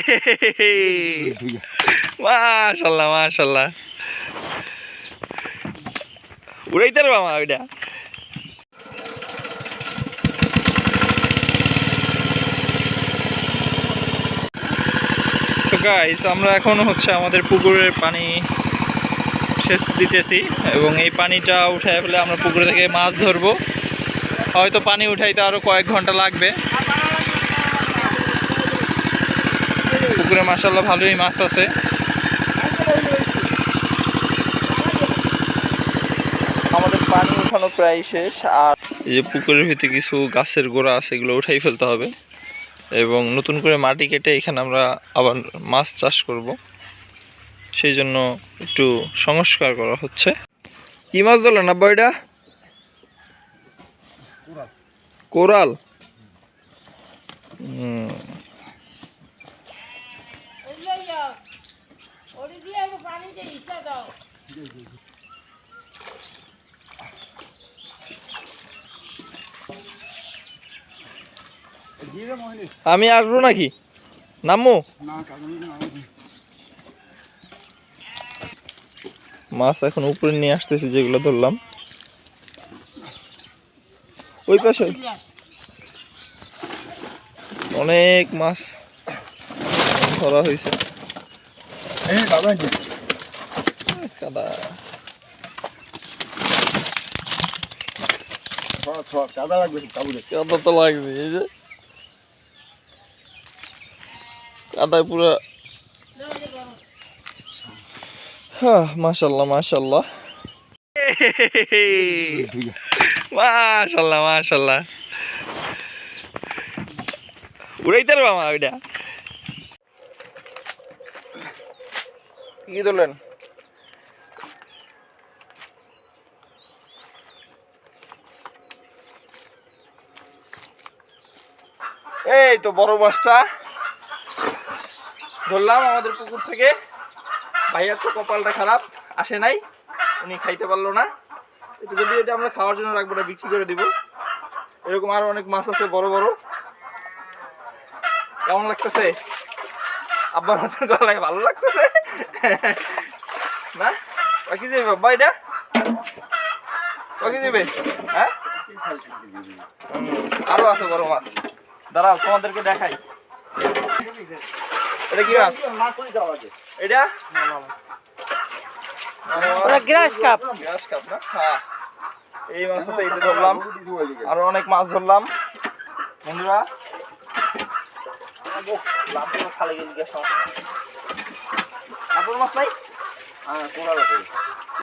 মাশাল্লাহ মাশাল্লাহ। উড়াইতে পারবা মা ওইটা? গাইস আমরা এখন হচ্ছে আমাদের পুকুরের পানি সেচ দিতেছি এবং এই পানিটা উঠায় ফেলে আমরা পুকুরে থেকে মাছ ধরবো। হয়তো পানি উঠাইতে আরও কয়েক ঘণ্টা লাগবে। পুকুরে মাসাল্লাহ ভালোই মাছ আছে। আমাদের পানি উঠানো প্রায় শেষ আর এই যে পুকুরের ভিতরে কিছু গাছের গোড়া আছে এগুলো উঠাই ফেলতে হবে। এবং নতুন করে মাটি কেটে এখানে আমরা আবার মাছ চাষ করব। সেই জন্য একটু সংস্কার করা হচ্ছে। কি মাছ ধরলেন আব্বা এটা? কোরাল। হুম। আমি আসব নাকি? নামো? মাছ এখন উপরে নিয়ে আসতেছি যেগুলো ধরলাম। ওই পাশে। অনেক মাছ ধরা হয়েছে। কাদা কাদা লাগবে কাদা তো লাগবে এই যে কাদায় পুরো হ্যাঁ মাশাল্লাহ মাশাল্লাহ মাশাল্লাহ মাশাল্লাহ উড়াইতে পারবা মা ওইটা কি ধরলেন এই তো বড় মাছটা। ধরলাম আমাদের পুকুর থেকে। ভাইয়ার তো কপালটা খারাপ, আসে নাই। উনি খাইতে পারল না। এটা যদি এটা আমরা খাওয়ার জন্য রাখব না বিক্রি করে দিব। এরকম আরও অনেক মাছ আছে, বড় বড়। কেমন লাগতেছে? আব্বার মতন গলায় ভালো লাগতেছে? না? বাকি যাবে বাবা এটা? বাকি যাবে হ্যাঁ? আরও আছে বড় মাছ। দাঁড়াও তোমাদেরকে দেখাই। এটা কি মাছ? এটা? ওরা গ্রাস কাপ। গ্রাস কাপ না? হ্যাঁ। এই মাছ আছে এটা ধরলাম। আরও অনেক মাছ ধরলাম। বন্ধুরা। খালে গেলে সমস্যা মাছ নাই? হ্যাঁ